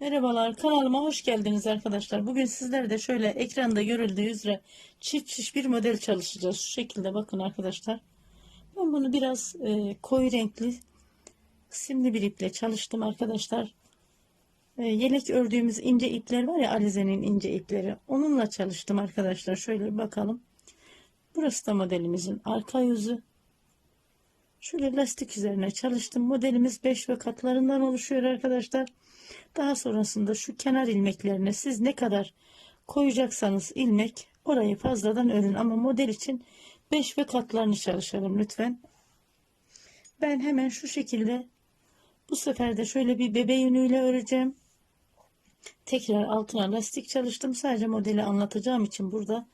Merhabalar kanalıma hoş geldiniz arkadaşlar. Bugün sizler de şöyle ekranda görüldüğü üzere çift şiş bir model çalışacağız. Şu şekilde bakın arkadaşlar. Ben bunu biraz e, koyu renkli simli bir iple çalıştım arkadaşlar. E, yelek ördüğümüz ince ipler var ya Alize'nin ince ipleri. Onunla çalıştım arkadaşlar. Şöyle bir bakalım. Burası da modelimizin arka yüzü. Şöyle lastik üzerine çalıştım. Modelimiz 5 ve katlarından oluşuyor arkadaşlar. Daha sonrasında şu kenar ilmeklerine siz ne kadar koyacaksanız ilmek orayı fazladan örün ama model için 5 ve katlarını çalışalım lütfen. Ben hemen şu şekilde bu sefer de şöyle bir bebe yünüyle öreceğim. Tekrar altına lastik çalıştım. Sadece modeli anlatacağım için burada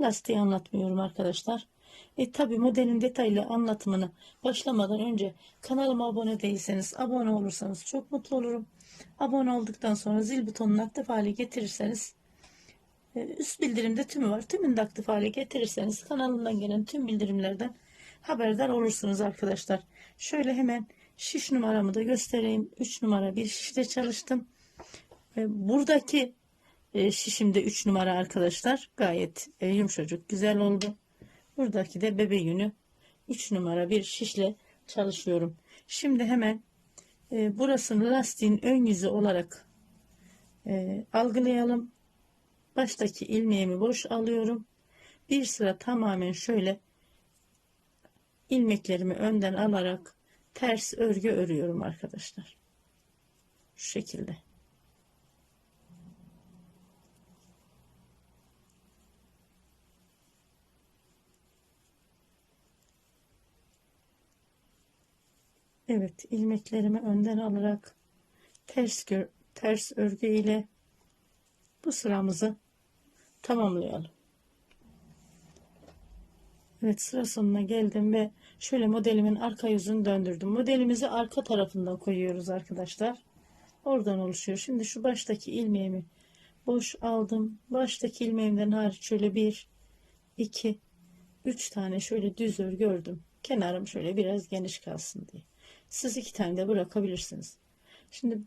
lastiği anlatmıyorum arkadaşlar. E tabi modelin detaylı anlatımını başlamadan önce kanalıma abone değilseniz abone olursanız çok mutlu olurum. Abone olduktan sonra zil butonunu aktif hale getirirseniz e, üst bildirimde tümü var. Tümünü de aktif hale getirirseniz kanalımdan gelen tüm bildirimlerden haberdar olursunuz arkadaşlar. Şöyle hemen şiş numaramı da göstereyim. 3 numara bir şişle çalıştım. E, Buradaki e, şişimde 3 numara arkadaşlar. Gayet yumuşacık güzel oldu. Buradaki de bebe yünü 3 numara bir şişle çalışıyorum. Şimdi hemen e, burasını lastiğin ön yüzü olarak e, algılayalım. Baştaki ilmeğimi boş alıyorum. Bir sıra tamamen şöyle ilmeklerimi önden alarak ters örgü örüyorum arkadaşlar. Şu şekilde. Evet, ilmeklerimi önden alarak ters ters örgü ile bu sıramızı tamamlayalım. Evet, sıra sonuna geldim ve şöyle modelimin arka yüzünü döndürdüm. Modelimizi arka tarafından koyuyoruz arkadaşlar. Oradan oluşuyor. Şimdi şu baştaki ilmeğimi boş aldım. Baştaki ilmeğimden hariç şöyle bir, iki, üç tane şöyle düz örgü ördüm. Kenarım şöyle biraz geniş kalsın diye. Siz iki tane de bırakabilirsiniz. Şimdi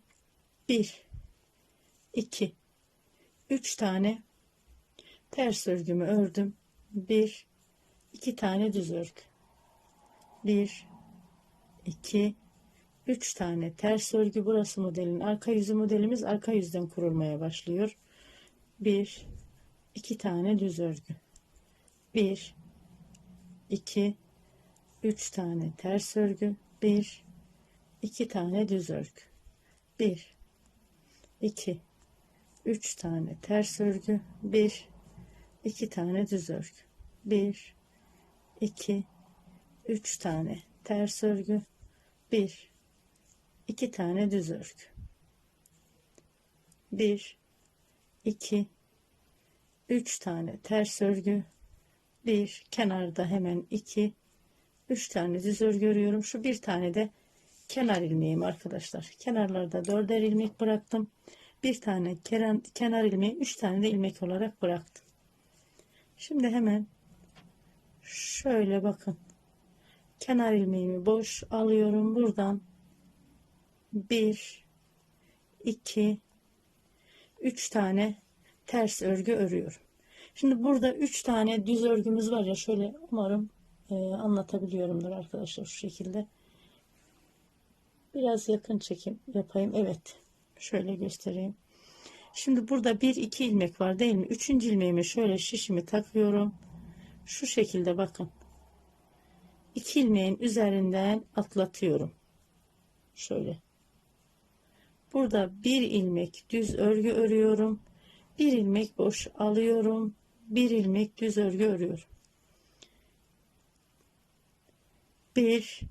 bir, iki, üç tane ters örgümü ördüm. Bir, iki tane düz örgü. Bir, iki, üç tane ters örgü. Burası modelin arka yüzü modelimiz arka yüzden kurulmaya başlıyor. Bir, iki tane düz örgü. Bir, iki, üç tane ters örgü. Bir, iki tane düz örgü. Bir, iki, üç tane ters örgü. Bir, iki tane düz örgü. Bir, iki, üç tane ters örgü. Bir, iki tane düz örgü. Bir, iki, üç tane ters örgü. Bir, kenarda hemen iki, üç tane düz örgü örüyorum. Şu bir tane de kenar ilmeğim arkadaşlar. Kenarlarda dörder ilmek bıraktım. Bir tane kenar, ilmeği, üç tane de ilmek olarak bıraktım. Şimdi hemen şöyle bakın. Kenar ilmeğimi boş alıyorum. Buradan bir, iki, üç tane ters örgü örüyorum. Şimdi burada üç tane düz örgümüz var ya şöyle umarım e, anlatabiliyorumdur arkadaşlar şu şekilde. Biraz yakın çekim yapayım. Evet. Şöyle göstereyim. Şimdi burada bir iki ilmek var değil mi? Üçüncü ilmeğimi şöyle şişimi takıyorum. Şu şekilde bakın. İki ilmeğin üzerinden atlatıyorum. Şöyle. Burada bir ilmek düz örgü örüyorum. Bir ilmek boş alıyorum. Bir ilmek düz örgü örüyorum. Bir,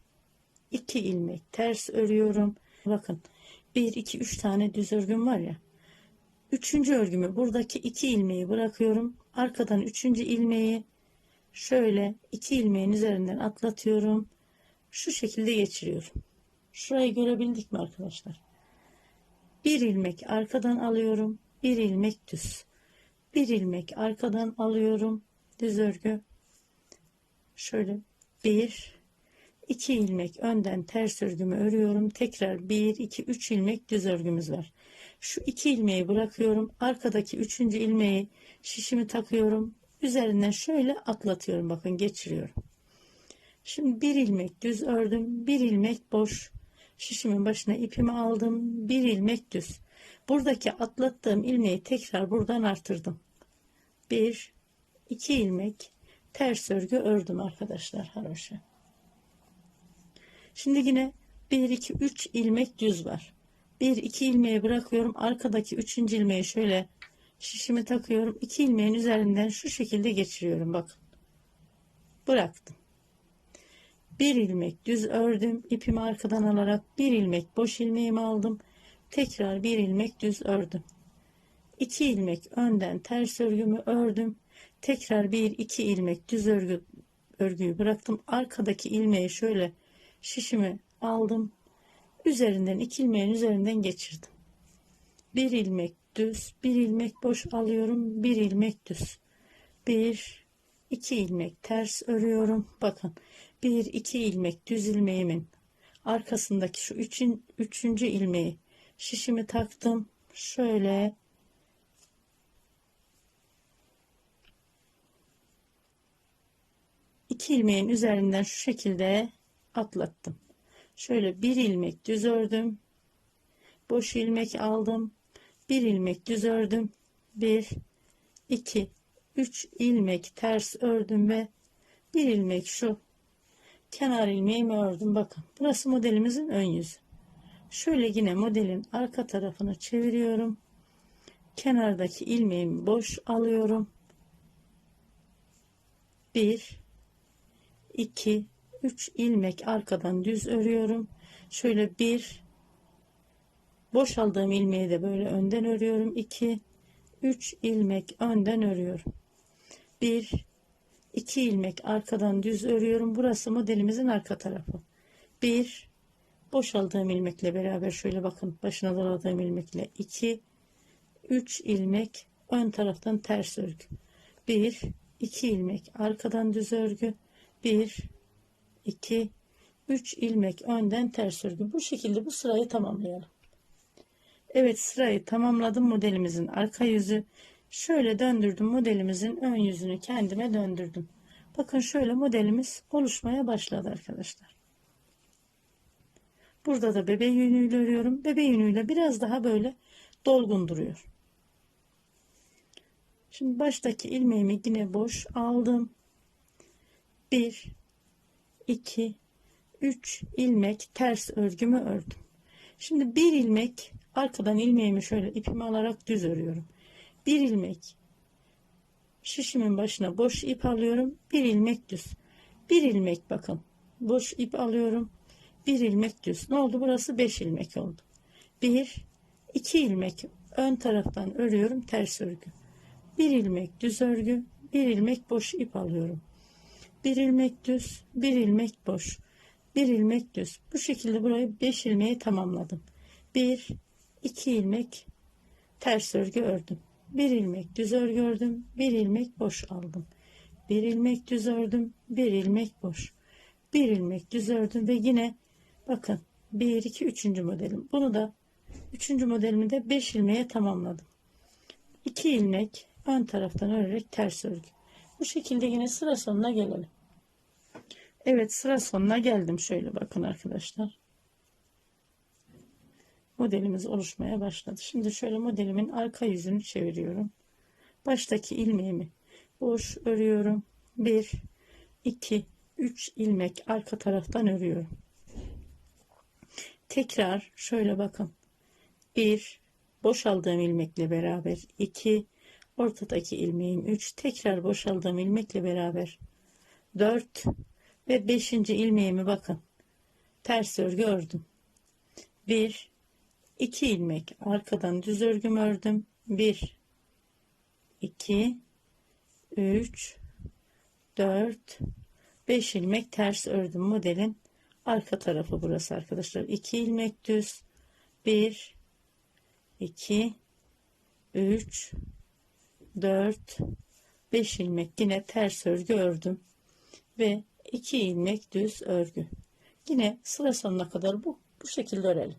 2 ilmek ters örüyorum. Bakın 1 2 3 tane düz örgüm var ya. Üçüncü örgümü buradaki iki ilmeği bırakıyorum. Arkadan üçüncü ilmeği şöyle iki ilmeğin üzerinden atlatıyorum. Şu şekilde geçiriyorum. Şurayı görebildik mi arkadaşlar? Bir ilmek arkadan alıyorum. Bir ilmek düz. Bir ilmek arkadan alıyorum. Düz örgü. Şöyle bir, 2 ilmek önden ters örgümü örüyorum. Tekrar 1 2 3 ilmek düz örgümüz var. Şu 2 ilmeği bırakıyorum. Arkadaki 3. ilmeği şişimi takıyorum. Üzerinden şöyle atlatıyorum. Bakın geçiriyorum. Şimdi bir ilmek düz ördüm. Bir ilmek boş. Şişimin başına ipimi aldım. Bir ilmek düz. Buradaki atlattığım ilmeği tekrar buradan artırdım. Bir, iki ilmek ters örgü ördüm arkadaşlar haroşa. Şimdi yine 1 2 3 ilmek düz var. 1 2 ilmeği bırakıyorum. Arkadaki 3. ilmeği şöyle şişimi takıyorum. 2 ilmeğin üzerinden şu şekilde geçiriyorum bakın. Bıraktım. 1 ilmek düz ördüm. İpimi arkadan alarak 1 ilmek boş ilmeğimi aldım. Tekrar 1 ilmek düz ördüm. 2 ilmek önden ters örgümü ördüm. Tekrar 1 2 ilmek düz örgü örgüyü bıraktım. Arkadaki ilmeği şöyle şişimi aldım. Üzerinden iki ilmeğin üzerinden geçirdim. Bir ilmek düz, bir ilmek boş alıyorum. Bir ilmek düz. Bir, iki ilmek ters örüyorum. Bakın bir, iki ilmek düz ilmeğimin arkasındaki şu üçün, üçüncü ilmeği şişimi taktım. Şöyle iki ilmeğin üzerinden şu şekilde atlattım. Şöyle bir ilmek düz ördüm. Boş ilmek aldım. Bir ilmek düz ördüm. Bir, iki, üç ilmek ters ördüm ve bir ilmek şu kenar ilmeğimi ördüm. Bakın burası modelimizin ön yüzü. Şöyle yine modelin arka tarafını çeviriyorum. Kenardaki ilmeğimi boş alıyorum. Bir, iki, 3 ilmek arkadan düz örüyorum. Şöyle bir boş aldığım ilmeği de böyle önden örüyorum. 2 3 ilmek önden örüyorum. 1 2 ilmek arkadan düz örüyorum. Burası modelimizin arka tarafı. 1 boş aldığım ilmekle beraber şöyle bakın başına doladığım ilmekle 2 3 ilmek ön taraftan ters örgü. 1 2 ilmek arkadan düz örgü. 1 2 3 ilmek önden ters örgü. Bu şekilde bu sırayı tamamlayalım. Evet sırayı tamamladım modelimizin arka yüzü. Şöyle döndürdüm modelimizin ön yüzünü kendime döndürdüm. Bakın şöyle modelimiz oluşmaya başladı arkadaşlar. Burada da bebe yünüyle örüyorum. Bebe yünüyle biraz daha böyle dolgun duruyor. Şimdi baştaki ilmeğimi yine boş aldım. 1 2 3 ilmek ters örgümü ördüm. Şimdi bir ilmek arkadan ilmeğimi şöyle ipimi alarak düz örüyorum. Bir ilmek şişimin başına boş ip alıyorum. Bir ilmek düz. Bir ilmek bakın. Boş ip alıyorum. Bir ilmek düz. Ne oldu? Burası 5 ilmek oldu. 1 2 ilmek ön taraftan örüyorum ters örgü. Bir ilmek düz örgü, bir ilmek boş ip alıyorum bir ilmek düz bir ilmek boş. Bir ilmek düz. Bu şekilde burayı 5 ilmeği tamamladım. 1 2 ilmek ters örgü ördüm. Bir ilmek düz örgü ördüm bir ilmek boş aldım. Bir ilmek düz ördüm bir ilmek boş. Bir ilmek düz ördüm ve yine bakın 1 2 3. modelim. Bunu da 3. modelimi de 5 ilmeğe tamamladım. 2 ilmek ön taraftan örerek ters örgü bu şekilde yine sıra sonuna gelelim. Evet sıra sonuna geldim. Şöyle bakın arkadaşlar. Modelimiz oluşmaya başladı. Şimdi şöyle modelimin arka yüzünü çeviriyorum. Baştaki ilmeğimi boş örüyorum. 1 2 3 ilmek arka taraftan örüyorum. Tekrar şöyle bakın. 1 boşaldığım ilmekle beraber 2 ortadaki ilmeğim 3 tekrar boşaldığım ilmekle beraber 4 ve 5. ilmeğimi bakın. Ters örgü ördüm. 1 2 ilmek arkadan düz örgüm ördüm. 1 2 3 4 5 ilmek ters ördüm. Modelin arka tarafı burası arkadaşlar. 2 ilmek düz. 1 2 3 4 5 ilmek yine ters örgü ördüm ve 2 ilmek düz örgü Yine sıra sonuna kadar bu bu şekilde örelim.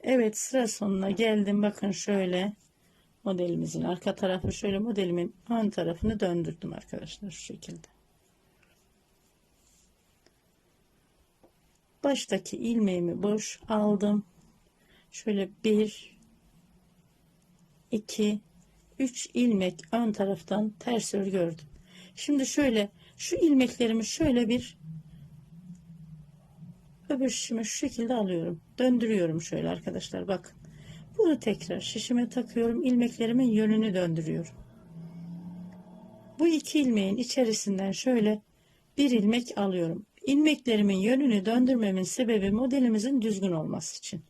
Evet sıra sonuna geldim. Bakın şöyle modelimizin arka tarafı şöyle modelimin ön tarafını döndürdüm arkadaşlar şu şekilde. Baştaki ilmeğimi boş aldım. Şöyle bir, iki, üç ilmek ön taraftan ters örgü ördüm. Şimdi şöyle şu ilmeklerimi şöyle bir öbür şişime şu şekilde alıyorum. Döndürüyorum şöyle arkadaşlar bakın. Bunu tekrar şişime takıyorum. ilmeklerimin yönünü döndürüyorum. Bu iki ilmeğin içerisinden şöyle bir ilmek alıyorum. İlmeklerimin yönünü döndürmemin sebebi modelimizin düzgün olması için.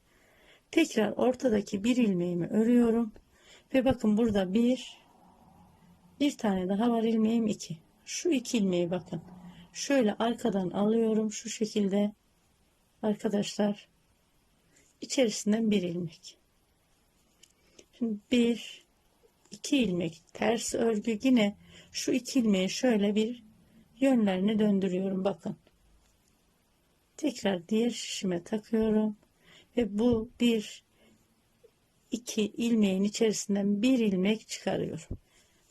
Tekrar ortadaki bir ilmeğimi örüyorum. Ve bakın burada bir bir tane daha var ilmeğim iki. Şu iki ilmeği bakın. Şöyle arkadan alıyorum şu şekilde. Arkadaşlar içerisinden bir ilmek. Şimdi bir iki ilmek ters örgü yine şu iki ilmeği şöyle bir yönlerini döndürüyorum bakın. Tekrar diğer şişime takıyorum ve bu bir iki ilmeğin içerisinden bir ilmek çıkarıyorum.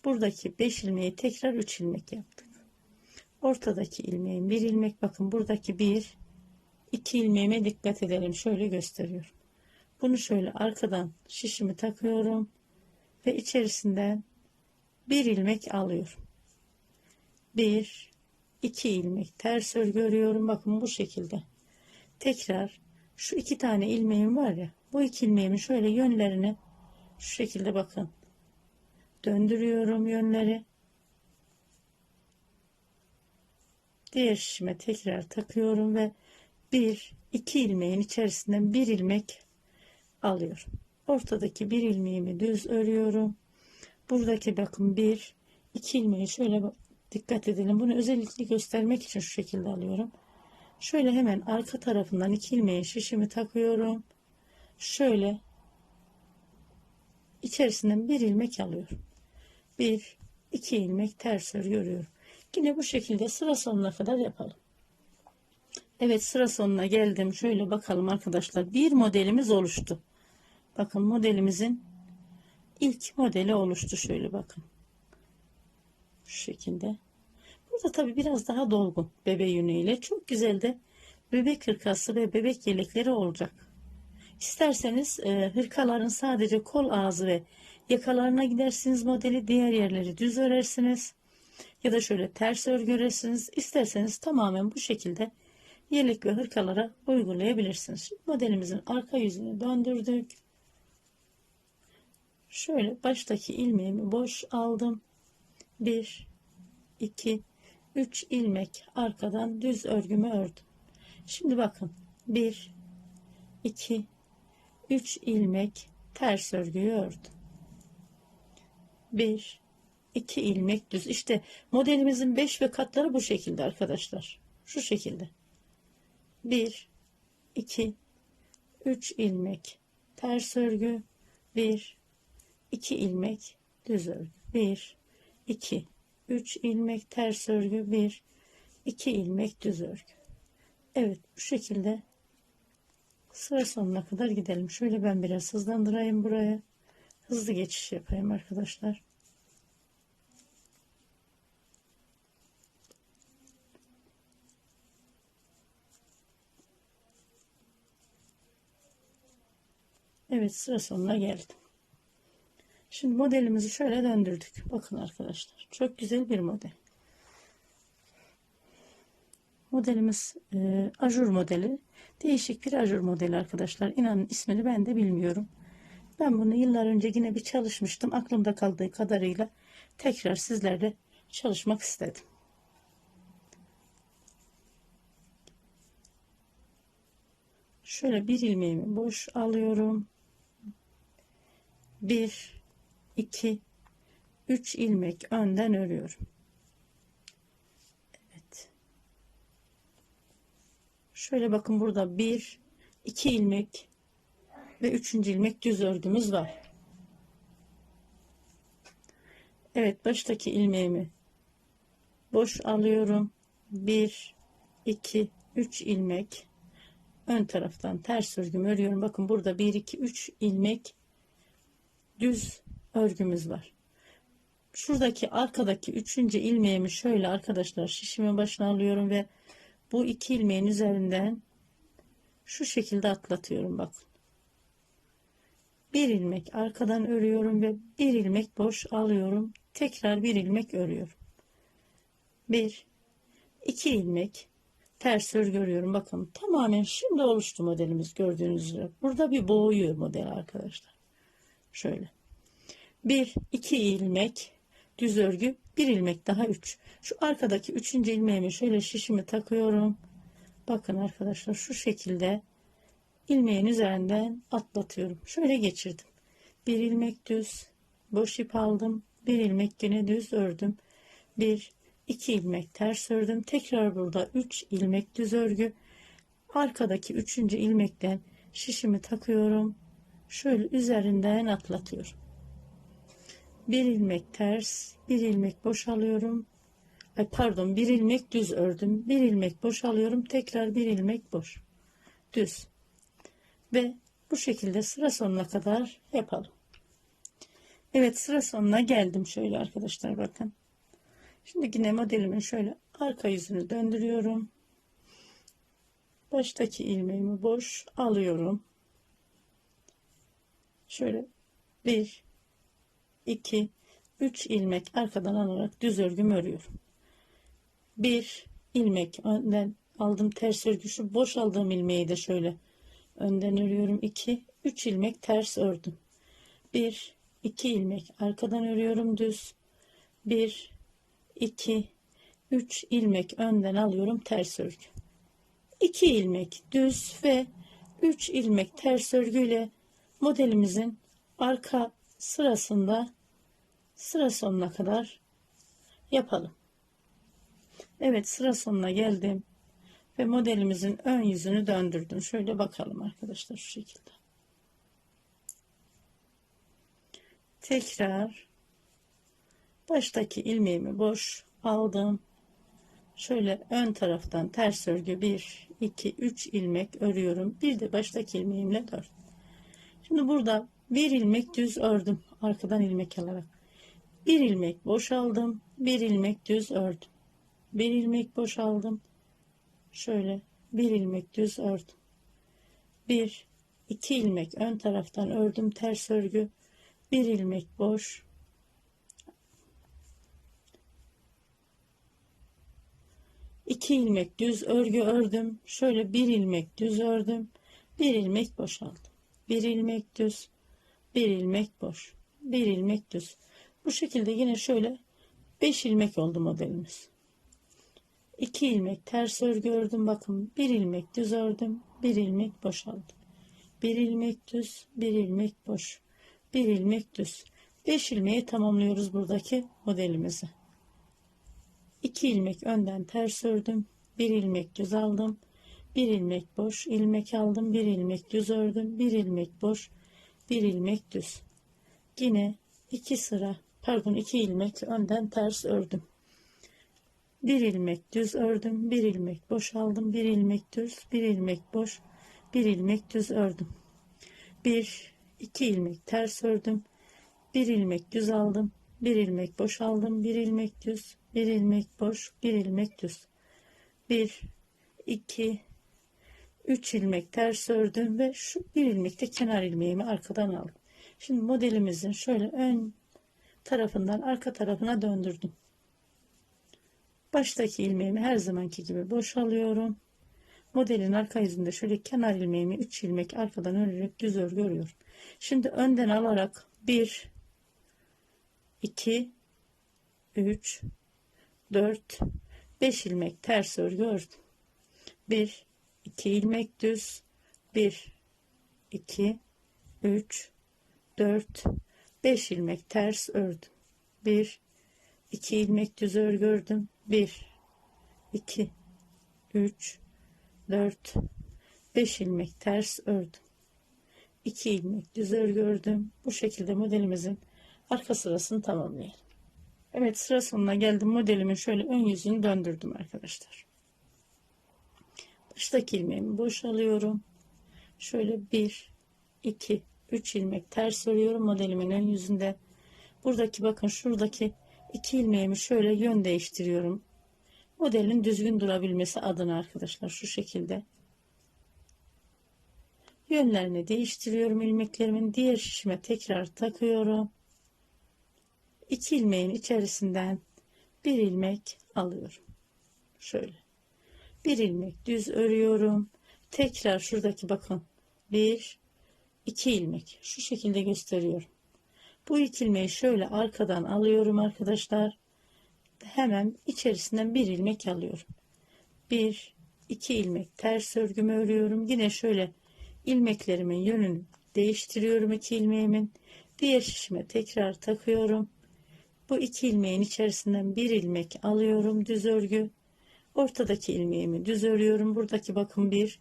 Buradaki beş ilmeği tekrar üç ilmek yaptık. Ortadaki ilmeğin bir ilmek bakın buradaki bir iki ilmeğime dikkat edelim. Şöyle gösteriyorum. Bunu şöyle arkadan şişimi takıyorum ve içerisinden bir ilmek alıyorum. Bir, iki ilmek ters örgü örüyorum. Bakın bu şekilde. Tekrar şu iki tane ilmeğim var ya bu iki ilmeğimi şöyle yönlerini şu şekilde bakın. Döndürüyorum yönleri. Diğer şişime tekrar takıyorum ve bir iki ilmeğin içerisinden bir ilmek alıyorum. Ortadaki bir ilmeğimi düz örüyorum. Buradaki bakın bir iki ilmeği şöyle dikkat edelim. Bunu özellikle göstermek için şu şekilde alıyorum. Şöyle hemen arka tarafından iki ilmeği şişimi takıyorum şöyle içerisinden bir ilmek alıyorum bir iki ilmek ters örgü örüyorum yine bu şekilde sıra sonuna kadar yapalım. Evet sıra sonuna geldim. Şöyle bakalım arkadaşlar. Bir modelimiz oluştu. Bakın modelimizin ilk modeli oluştu. Şöyle bakın. Şu şekilde. Burada tabi biraz daha dolgun bebe yünüyle. Çok güzel de bebek hırkası ve bebek yelekleri olacak İsterseniz e, hırkaların sadece kol ağzı ve yakalarına gidersiniz modeli diğer yerleri düz örersiniz ya da şöyle ters örgü örersiniz isterseniz tamamen bu şekilde yelek ve hırkalara uygulayabilirsiniz. Şimdi modelimizin arka yüzünü döndürdük. Şöyle baştaki ilmeğimi boş aldım. 1 2 3 ilmek arkadan düz örgümü ördüm. Şimdi bakın. 1 2 3 ilmek ters örgüyü ördüm. 1 2 ilmek düz. İşte modelimizin 5 ve katları bu şekilde arkadaşlar. Şu şekilde. 1 2 3 ilmek ters örgü 1 2 ilmek düz örgü 1 2 3 ilmek ters örgü 1 2 ilmek düz örgü Evet bu şekilde sıra sonuna kadar gidelim. Şöyle ben biraz hızlandırayım buraya. Hızlı geçiş yapayım arkadaşlar. Evet sıra sonuna geldim. Şimdi modelimizi şöyle döndürdük. Bakın arkadaşlar. Çok güzel bir model. Modelimiz e, ajur modeli. Değişik bir ajur modeli arkadaşlar. İnanın ismini ben de bilmiyorum. Ben bunu yıllar önce yine bir çalışmıştım. Aklımda kaldığı kadarıyla tekrar sizlerle çalışmak istedim. Şöyle bir ilmeğimi boş alıyorum. Bir, iki, üç ilmek önden örüyorum. Şöyle bakın burada bir, iki ilmek ve üçüncü ilmek düz ördüğümüz var. Evet baştaki ilmeğimi boş alıyorum. Bir, iki, 3 ilmek ön taraftan ters örgümü örüyorum. Bakın burada 1 2 3 ilmek düz örgümüz var. Şuradaki arkadaki üçüncü ilmeğimi şöyle arkadaşlar şişimin başına alıyorum ve bu iki ilmeğin üzerinden şu şekilde atlatıyorum bakın. Bir ilmek arkadan örüyorum ve bir ilmek boş alıyorum. Tekrar bir ilmek örüyorum. Bir, iki ilmek ters örgü örüyorum. Bakın tamamen şimdi oluştu modelimiz gördüğünüz üzere. Burada bir boğuyor model arkadaşlar. Şöyle. Bir, iki ilmek düz örgü, bir ilmek daha üç. Şu arkadaki üçüncü ilmeğimi şöyle şişimi takıyorum. Bakın arkadaşlar şu şekilde ilmeğin üzerinden atlatıyorum. Şöyle geçirdim. Bir ilmek düz, boş ip aldım. Bir ilmek yine düz ördüm. Bir, iki ilmek ters ördüm. Tekrar burada üç ilmek düz örgü. Arkadaki üçüncü ilmekten şişimi takıyorum. Şöyle üzerinden atlatıyorum. Bir ilmek ters, bir ilmek boşalıyorum. Ay pardon, bir ilmek düz ördüm. Bir ilmek boşalıyorum. Tekrar bir ilmek boş. Düz ve bu şekilde sıra sonuna kadar yapalım. Evet sıra sonuna geldim şöyle arkadaşlar bakın. Şimdi yine modelimin şöyle arka yüzünü döndürüyorum. Baştaki ilmeğimi boş alıyorum. Şöyle 1 2 3 ilmek arkadan alarak düz örgümü örüyorum. 1 ilmek önden aldım ters örgü. Şu boş aldığım ilmeği de şöyle önden örüyorum. 2 3 ilmek ters ördüm. 1 2 ilmek arkadan örüyorum düz. 1 2 3 ilmek önden alıyorum ters örgü. 2 ilmek düz ve 3 ilmek ters örgüyle modelimizin arka sırasında sıra sonuna kadar yapalım. Evet sıra sonuna geldim ve modelimizin ön yüzünü döndürdüm. Şöyle bakalım arkadaşlar şu şekilde. Tekrar baştaki ilmeğimi boş aldım. Şöyle ön taraftan ters örgü 1 2 3 ilmek örüyorum. Bir de baştaki ilmeğimle 4. Şimdi burada bir ilmek düz ördüm arkadan ilmek alarak. Bir ilmek boş aldım. Bir ilmek düz ördüm. Bir ilmek boş aldım şöyle bir ilmek düz ördüm. Bir, iki ilmek ön taraftan ördüm ters örgü. Bir ilmek boş. iki ilmek düz örgü ördüm. Şöyle bir ilmek düz ördüm. Bir ilmek boşaldım. Bir ilmek düz. Bir ilmek boş. Bir ilmek düz. Bu şekilde yine şöyle 5 ilmek oldu modelimiz. 2 ilmek ters örgü ördüm bakın bir ilmek düz ördüm bir ilmek boşaldım. Bir ilmek düz bir ilmek boş bir ilmek düz. 5 ilmeği tamamlıyoruz buradaki modelimizi. 2 ilmek önden ters ördüm bir ilmek düz aldım. Bir ilmek boş ilmek aldım bir ilmek düz ördüm bir ilmek boş bir ilmek düz. Yine iki sıra pardon iki ilmek önden ters ördüm. Bir ilmek düz ördüm bir ilmek boş aldım. Bir ilmek düz bir ilmek boş bir ilmek düz ördüm. Bir iki ilmek ters ördüm. Bir ilmek düz aldım bir ilmek boş aldım. Bir ilmek düz bir ilmek boş bir ilmek düz. Bir iki üç ilmek ters ördüm ve şu bir ilmek de kenar ilmeğimi arkadan aldım. Şimdi modelimizin şöyle ön tarafından arka tarafına döndürdüm Baştaki ilmeğimi her zamanki gibi boşalıyorum. Modelin arka yüzünde şöyle kenar ilmeğimi 3 ilmek arkadan örerek düz örgü örüyorum. Şimdi önden alarak 1 2 3 4 5 ilmek ters örgü ördüm. 1 2 ilmek düz 1 2 3 4 5 ilmek ters ördüm. 1 2 ilmek düz örgü ördüm. 1 2 3 4 5 ilmek ters ördüm. 2 ilmek düz örgü ördüm bu şekilde modelimizin arka sırasını tamamlayalım. Evet sıra sonuna geldim. Modelimin şöyle ön yüzünü döndürdüm arkadaşlar. Baştaki ilmeğimi boşalıyorum. Şöyle 1 2 3 ilmek ters örüyorum modelimin ön yüzünde. Buradaki bakın şuradaki iki ilmeğimi şöyle yön değiştiriyorum. Modelin düzgün durabilmesi adına arkadaşlar şu şekilde. Yönlerini değiştiriyorum ilmeklerimin. Diğer şişime tekrar takıyorum. İki ilmeğin içerisinden bir ilmek alıyorum. Şöyle. Bir ilmek düz örüyorum. Tekrar şuradaki bakın. Bir, iki ilmek. Şu şekilde gösteriyorum. Bu iki ilmeği şöyle arkadan alıyorum arkadaşlar. Hemen içerisinden bir ilmek alıyorum. Bir, iki ilmek ters örgümü örüyorum. Yine şöyle ilmeklerimin yönünü değiştiriyorum iki ilmeğimin. Diğer şişime tekrar takıyorum. Bu iki ilmeğin içerisinden bir ilmek alıyorum düz örgü. Ortadaki ilmeğimi düz örüyorum. Buradaki bakın bir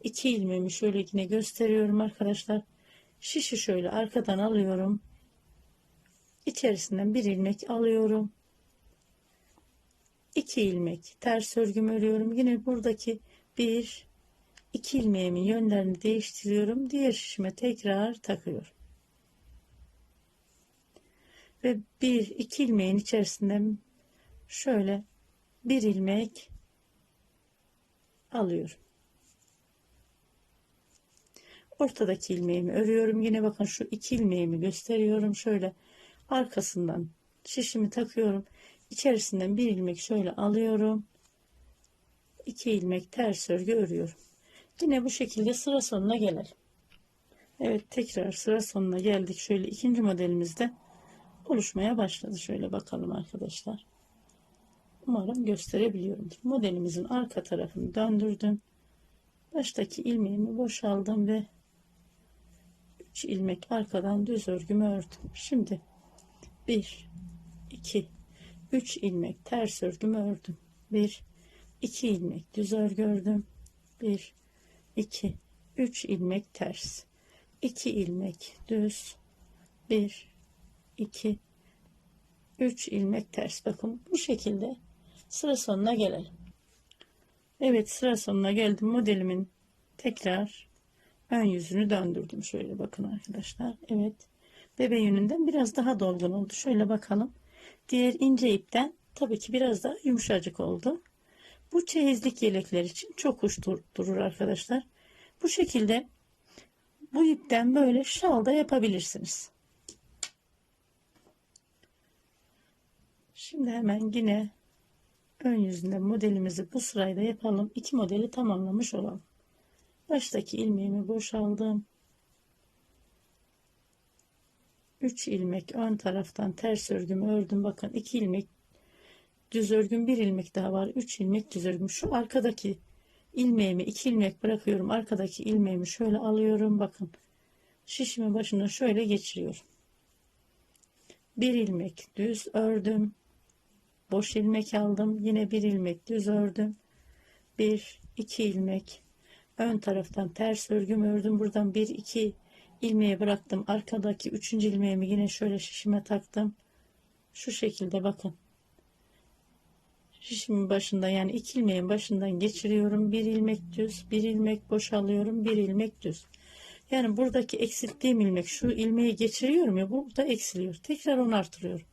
iki ilmeğimi şöyle yine gösteriyorum arkadaşlar. Şişi şöyle arkadan alıyorum. İçerisinden bir ilmek alıyorum. 2 ilmek ters örgümü örüyorum. Yine buradaki bir iki ilmeğimin yönlerini değiştiriyorum. Diğer şişime tekrar takıyorum. Ve bir iki ilmeğin içerisinden şöyle bir ilmek alıyorum. Ortadaki ilmeğimi örüyorum. Yine bakın şu iki ilmeğimi gösteriyorum. Şöyle arkasından şişimi takıyorum. İçerisinden bir ilmek şöyle alıyorum. 2 ilmek ters örgü örüyorum. Yine bu şekilde sıra sonuna gelelim. Evet tekrar sıra sonuna geldik. Şöyle ikinci modelimizde oluşmaya başladı. Şöyle bakalım arkadaşlar. Umarım gösterebiliyorum. Modelimizin arka tarafını döndürdüm. Baştaki ilmeğimi boşaldım ve 3 ilmek arkadan düz örgümü ördüm. Şimdi 1 2 3 ilmek ters örgümü ördüm. 1 2 ilmek düz örgü ördüm. 1 2 3 ilmek ters. 2 ilmek düz. 1 2 3 ilmek ters. Bakın bu şekilde sıra sonuna gelelim. Evet sıra sonuna geldim. Modelimin tekrar ön yüzünü döndürdüm. Şöyle bakın arkadaşlar. Evet. Bebe yönünden biraz daha dolgun oldu. Şöyle bakalım. Diğer ince ipten tabii ki biraz daha yumuşacık oldu. Bu çeyizlik yelekler için çok hoş dur durur arkadaşlar. Bu şekilde bu ipten böyle şal da yapabilirsiniz. Şimdi hemen yine ön yüzünde modelimizi bu sırayla yapalım. İki modeli tamamlamış olalım. Baştaki ilmeğimi boşaldım. 3 ilmek ön taraftan ters örgümü ördüm. Bakın 2 ilmek düz örgüm 1 ilmek daha var. 3 ilmek düz örgüm. Şu arkadaki ilmeğimi 2 ilmek bırakıyorum. Arkadaki ilmeğimi şöyle alıyorum. Bakın şişimin başına şöyle geçiriyorum. 1 ilmek düz ördüm. Boş ilmek aldım. Yine 1 ilmek düz ördüm. 1 2 ilmek ön taraftan ters örgüm ördüm. Buradan 1 2 ilmeği bıraktım. Arkadaki üçüncü ilmeğimi yine şöyle şişime taktım. Şu şekilde bakın. Şişimin başında yani iki ilmeğin başından geçiriyorum. Bir ilmek düz, bir ilmek boşalıyorum, bir ilmek düz. Yani buradaki eksilttiğim ilmek şu ilmeği geçiriyorum ya burada eksiliyor. Tekrar onu artırıyorum.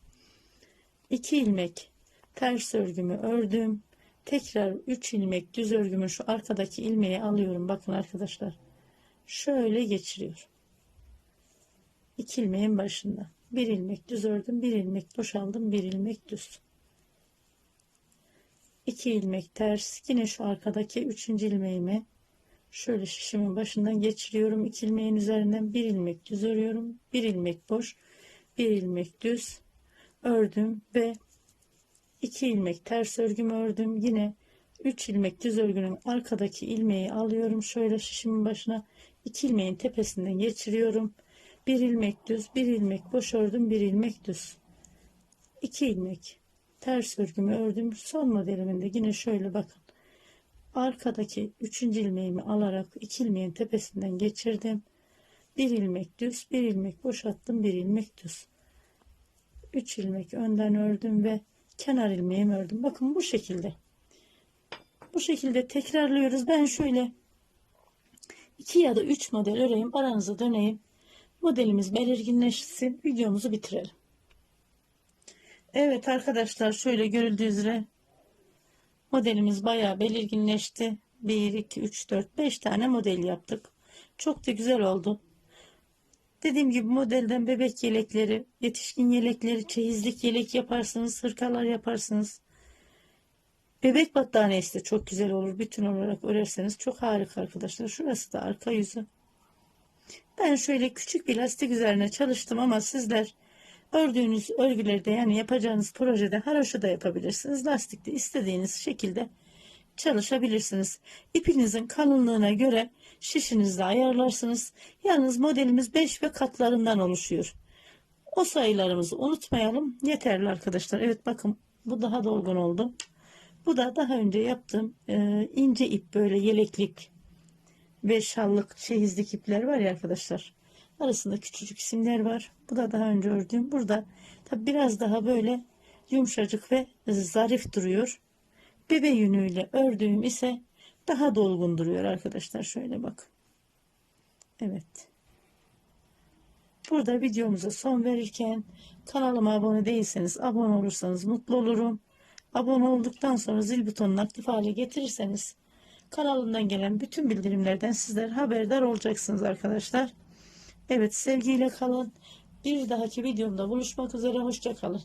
İki ilmek ters örgümü ördüm. Tekrar 3 ilmek düz örgümün şu arkadaki ilmeği alıyorum. Bakın arkadaşlar. Şöyle geçiriyorum. 2 ilmeğin başında bir ilmek düz ördüm bir ilmek boşaldım bir ilmek düz 2 ilmek ters yine şu arkadaki 3. ilmeğimi şöyle şişimin başından geçiriyorum 2 ilmeğin üzerinden bir ilmek düz örüyorum bir ilmek boş bir ilmek düz ördüm ve 2 ilmek ters örgümü ördüm. Yine 3 ilmek düz örgünün arkadaki ilmeği alıyorum şöyle şişimin başına. 2 ilmeğin tepesinden geçiriyorum. Bir ilmek düz bir ilmek boş ördüm bir ilmek düz. İki ilmek ters örgümü ördüm. Son modeliminde yine şöyle bakın. Arkadaki üçüncü ilmeğimi alarak iki ilmeğin tepesinden geçirdim. Bir ilmek düz bir ilmek boşalttım bir ilmek düz. 3 ilmek önden ördüm ve kenar ilmeğimi ördüm bakın bu şekilde bu şekilde tekrarlıyoruz. Ben şöyle 2 ya da 3 model öreyim. Aranıza döneyim. Modelimiz belirginleşsin. Videomuzu bitirelim. Evet arkadaşlar şöyle görüldüğü üzere modelimiz bayağı belirginleşti. 1, 2, 3, 4, 5 tane model yaptık. Çok da güzel oldu. Dediğim gibi modelden bebek yelekleri, yetişkin yelekleri, çeyizlik yelek yaparsınız, hırkalar yaparsınız. Bebek battaniyesi de çok güzel olur. Bütün olarak örerseniz çok harika arkadaşlar. Şurası da arka yüzü. Ben şöyle küçük bir lastik üzerine çalıştım ama sizler ördüğünüz örgülerde yani yapacağınız projede haroşa da yapabilirsiniz. Lastikte istediğiniz şekilde çalışabilirsiniz. İpinizin kalınlığına göre şişinizi de ayarlarsınız. Yalnız modelimiz 5 ve katlarından oluşuyor. O sayılarımızı unutmayalım. Yeterli arkadaşlar. Evet bakın bu daha dolgun oldu. Bu da daha önce yaptığım e, ince ip böyle yeleklik ve şallık çeyizlik ipler var ya arkadaşlar. Arasında küçücük isimler var. Bu da daha önce ördüğüm. Burada tabi biraz daha böyle yumuşacık ve zarif duruyor. Bebe yünüyle ördüğüm ise daha dolgun duruyor arkadaşlar. Şöyle bak. Evet. Burada videomuza son verirken kanalıma abone değilseniz abone olursanız mutlu olurum. Abone olduktan sonra zil butonunu aktif hale getirirseniz kanalımdan gelen bütün bildirimlerden sizler haberdar olacaksınız arkadaşlar. Evet sevgiyle kalın. Bir dahaki videomda buluşmak üzere. Hoşça kalın.